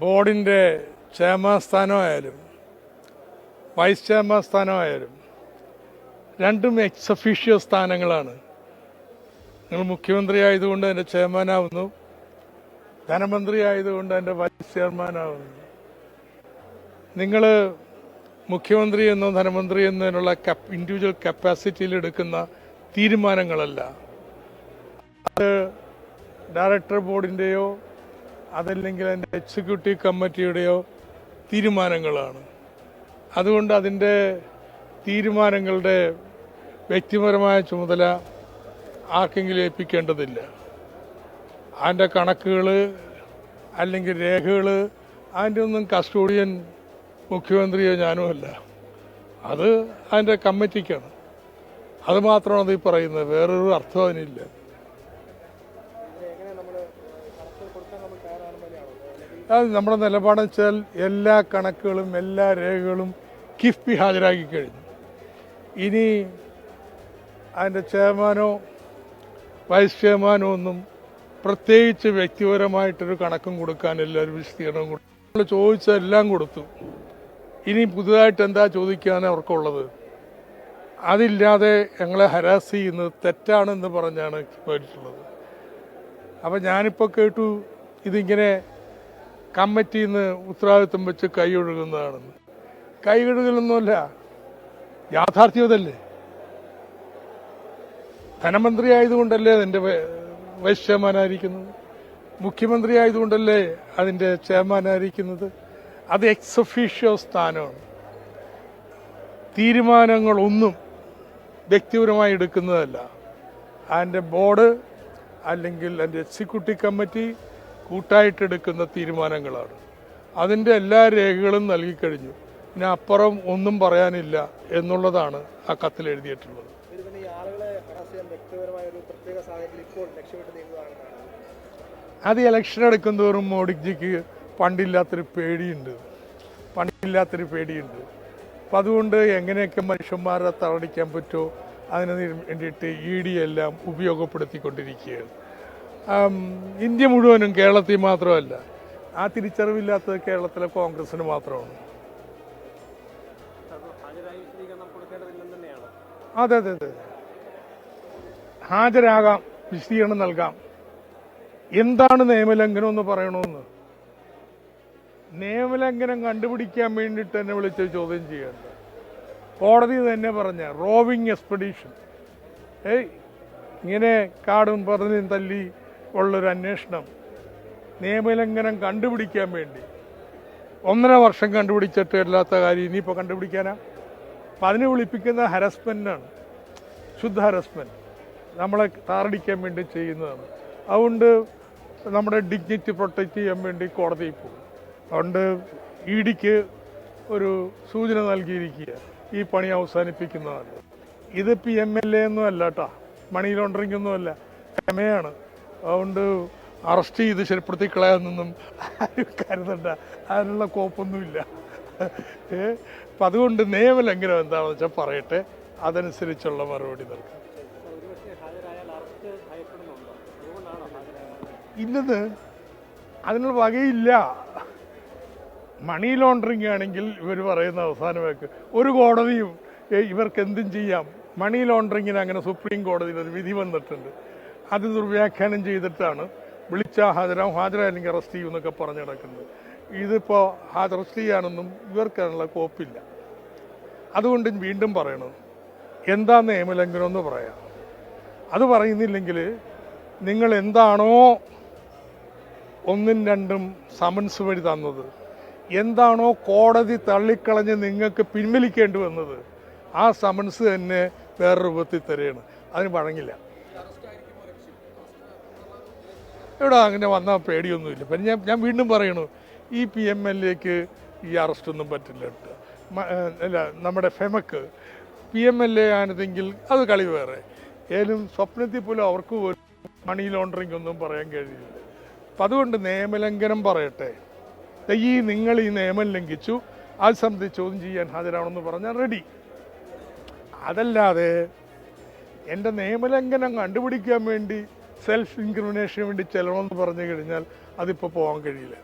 ബോർഡിന്റെ ചെയർമാൻ സ്ഥാനമായാലും vice chairman സ്ഥാനമായാലും രണ്ടും എക്സ് സ്ഥാനങ്ങളാണ്. നിങ്ങൾ മുഖ്യമന്ത്രി ആയതുകൊണ്ട് എന്റെ ചെയർമാനാവുന്നു. ധനമന്ത്രി ആയതുകൊണ്ട് എന്റെ വൈസ് ചെയർമാനാവുന്നു. നിങ്ങൾ മുഖ്യമന്ത്രി എന്നോ ധനമന്ത്രി എന്നതിനുള്ള കപ്പ് ഇൻഡിവിജ്വൽ കപ്പാസിറ്റിയിൽ എടുക്കുന്ന തീരുമാനങ്ങളല്ല. അത് ഡയറക്ടർ ബോർഡിന്റെയോ അതല്ലെങ്കിൽ അതിന്റെ എക്സിക്യൂട്ടീവ് കമ്മിറ്റിയുടെയോ തീരുമാനങ്ങളാണ്. അതുകൊണ്ട് അതിന്റെ തീരുമാനങ്ങളുടെ വ്യക്തിപരമായ ചുമതല ആർക്കെങ്കിലും ഏൽപ്പിക്കേണ്ടതില്ല. അതിന്റെ കണക്കുകൾ അല്ലെങ്കിൽ രേഖകൾ അതിന്റെ ഒന്നും കസ്റ്റോഡിയൻ മുഖ്യമന്ത്രിയോ ഞാനോ അല്ല. അത് അതിന്റെ കമ്മിറ്റിക്കാണ് അതുമാത്രമാണ് അത് ഈ പറയുന്നത്. വേറൊരു അർത്ഥം അതിനില്ല. അത് നമ്മുടെ നിലപാടെന്ന് വെച്ചാൽ എല്ലാ കണക്കുകളും എല്ലാ രേഖകളും കിഫ്ബി ഹാജരാക്കി കഴിഞ്ഞു. ഇനി അതിന്റെ ചെയർമാനോ വൈസ് ചെയർമാനോ ഒന്നും പ്രത്യേകിച്ച് വ്യക്തിപരമായിട്ടൊരു കണക്കും കൊടുക്കാനില്ല ഒരു വിശദീകരണവും കൊടുക്കും നമ്മൾ ചോദിച്ചതെല്ലാം കൊടുത്തു. ഇനി പുതുതായിട്ട് എന്താ ചോദിക്കാൻ അവർക്കുള്ളത്? അതില്ലാതെ ഞങ്ങളെ ഹരാസ് ചെയ്യുന്നത് തെറ്റാണെന്ന് പറഞ്ഞാണ് പോയിട്ടുള്ളത് അപ്പം ഞാനിപ്പോൾ കേട്ടു ഇതിങ്ങനെ കമ്മിറ്റിയിൽ നിന്ന് ഉത്തരവാദിത്വം വെച്ച് കൈയൊഴുകുന്നതാണെന്ന് കൈയൊഴുകലൊന്നുമല്ല യാഥാർത്ഥ്യതല്ലേ ധനമന്ത്രി ആയതുകൊണ്ടല്ലേ അതിന്റെ വൈസ് ചെയർമാനായിരിക്കുന്നത്? മുഖ്യമന്ത്രി ആയതുകൊണ്ടല്ലേ അതിന്റെ ചെയർമാനായിരിക്കുന്നത്? അത് എക്സ് ഒഫീഷ്യോ സ്ഥാനമാണ്. തീരുമാനങ്ങളൊന്നും വ്യക്തിപരമായി എടുക്കുന്നതല്ല. അതിന്റെ ബോർഡ് അല്ലെങ്കിൽ അതിന്റെ എക്സിക്യൂട്ടീവ് കമ്മിറ്റി കൂട്ടായിട്ടെടുക്കുന്ന തീരുമാനങ്ങളാണ്. അതിന്റെ എല്ലാ രേഖകളും നൽകിക്കഴിഞ്ഞു. പിന്നെ അപ്പുറം ഒന്നും പറയാനില്ല എന്നുള്ളതാണ് ആ കത്തിൽ എഴുതിയിട്ടുള്ളത്. അത് ഇലക്ഷൻ എടുക്കുന്തോറും മോഡിജിക്ക് പണ്ടില്ലാത്തൊരു പേടിയുണ്ട്. പണ്ടില്ലാത്തൊരു പേടിയുണ്ട്. അപ്പം അതുകൊണ്ട് എങ്ങനെയൊക്കെ മനുഷ്യന്മാരെ തളടിക്കാൻ പറ്റുമോ അതിന് വേണ്ടിയിട്ട് ഇ ഡി എല്ലാം ഉപയോഗപ്പെടുത്തിക്കൊണ്ടിരിക്കുകയാണ്. ഇന്ത്യ മുഴുവനും കേരളത്തിൽ മാത്രമല്ല. ആ തിരിച്ചറിവില്ലാത്തത് കേരളത്തിലെ കോൺഗ്രസിന് മാത്രമാണ്. അതെ അതെ അതെ. ഹാജരാകാം വിശദീകരണം നൽകാം. എന്താണ് നിയമലംഘനം എന്ന് പറയണമെന്ന് നിയമലംഘനം കണ്ടുപിടിക്കാൻ വേണ്ടിയിട്ട് തന്നെ വിളിച്ച് ചോദ്യം ചെയ്യേണ്ട. കോടതി തന്നെ പറഞ്ഞ റോവിങ് എക്സ്പെഡീഷൻ ഏയ് ഇങ്ങനെ കാടും പറഞ്ഞും തല്ലി ഉള്ളൊരു അന്വേഷണം നിയമലംഘനം കണ്ടുപിടിക്കാൻ വേണ്ടി. ഒന്നര വർഷം കണ്ടുപിടിച്ചിട്ട് ഇല്ലാത്ത കാര്യം ഇനിയിപ്പോൾ കണ്ടുപിടിക്കാനാ? അപ്പം അതിനെ വിളിപ്പിക്കുന്ന ഹരസ്മെന്റാണ് ശുദ്ധ ഹരസ്മെന്റ് നമ്മളെ താറടിക്കാൻ വേണ്ടി ചെയ്യുന്നതാണ്. അതുകൊണ്ട് നമ്മുടെ ഡിഗ്നിറ്റി പ്രൊട്ടക്റ്റ് ചെയ്യാൻ വേണ്ടി കോടതിയിൽ പോകും. അതുകൊണ്ട് ഇ ഡിക്ക് ഒരു സൂചന നൽകിയിരിക്കുക. ഈ പണി അവസാനിപ്പിക്കുന്നതാണ്. ഇത് പി എം എൽ എ ഒന്നും അല്ല കേട്ടോ. മണി ലോണ്ടറിംഗ് ഒന്നും അല്ല. ക്ഷമയാണ് അതുകൊണ്ട് അറസ്റ്റ് ചെയ്ത് ശരിപ്പെടുത്തി കളയാമെന്നൊന്നും ആരും കരുതണ്ട. അതിനുള്ള കോപ്പൊന്നുമില്ല. അപ്പം അതുകൊണ്ട് നിയമലംഘനം എന്താണെന്ന് വെച്ചാൽ പറയട്ടെ. അതനുസരിച്ചുള്ള മറുപടി നൽകാം. ഇല്ലെന്ന്. അതിനുള്ള വകയില്ല. മണി ലോണ്ടറിങ് ആണെങ്കിൽ ഇവർ പറയുന്ന അവസാനമേക്ക് ഒരു കോടതിയും ഇവർക്ക് എന്തും ചെയ്യാം. മണി ലോണ്ടറിങ്ങിന് അങ്ങനെ സുപ്രീം കോടതിയിൽ ഒരു വിധി വന്നിട്ടുണ്ട്. അത് ദുർവ്യാഖ്യാനം ചെയ്തിട്ടാണ് വിളിച്ചാൽ ഹാജരാവും ഹാജരായില്ലെങ്കിൽ അറസ്റ്റ് ചെയ്യും എന്നൊക്കെ പറഞ്ഞു നടക്കുന്നത്. ഇതിപ്പോൾ അറസ്റ്റ് ചെയ്യാനൊന്നും ഇവർക്ക് കോപ്പില്ല അതുകൊണ്ട് വീണ്ടും പറയണു എന്താ നിയമലംഘനം എന്ന് പറയാം. അത് പറയുന്നില്ലെങ്കിൽ നിങ്ങൾ എന്താണോ ഒന്നും രണ്ടും സമൻസ് വഴി തന്നത് എന്താണോ കോടതി തള്ളിക്കളഞ്ഞ് നിങ്ങൾക്ക് പിൻവലിക്കേണ്ടി വന്നത് ആ സമൻസ് തന്നെ വേറെ രൂപത്തിൽ തരികയാണ്. അതിന് വഴങ്ങില്ല. ഇവിടെ അങ്ങനെ വന്നാൽ പേടിയൊന്നുമില്ല. പിന്നെ ഞാൻ ഞാൻ വീണ്ടും പറയണു ഈ പി എം എൽ എക്ക് ഈ അറസ്റ്റൊന്നും പറ്റില്ല അല്ല നമ്മുടെ ഫെമക്ക് പി എം എൽ എ ആണെങ്കിൽ അത് കളി വേറെ. ഏലും സ്വപ്നത്തിൽ പോലും അവർക്ക് മണി ലോണ്ടറിങ് ഒന്നും പറയാൻ കഴിയില്ല. അപ്പം അതുകൊണ്ട് നിയമലംഘനം പറയട്ടെ. ഈ നിങ്ങൾ ഈ നിയമം ലംഘിച്ചു അത് സംബന്ധിച്ച് ചോദ്യം ചെയ്യാൻ ഹാജരാണെന്ന് പറഞ്ഞാൽ റെഡി അതല്ലാതെ എന്റെ നിയമലംഘനം കണ്ടുപിടിക്കാൻ വേണ്ടി സെൽഫ് ഇൻക്രിമിനേഷന് വേണ്ടി ചെല്ലണമെന്ന് പറഞ്ഞു കഴിഞ്ഞാൽ അതിപ്പോൾ പോകാൻ കഴിയില്ല.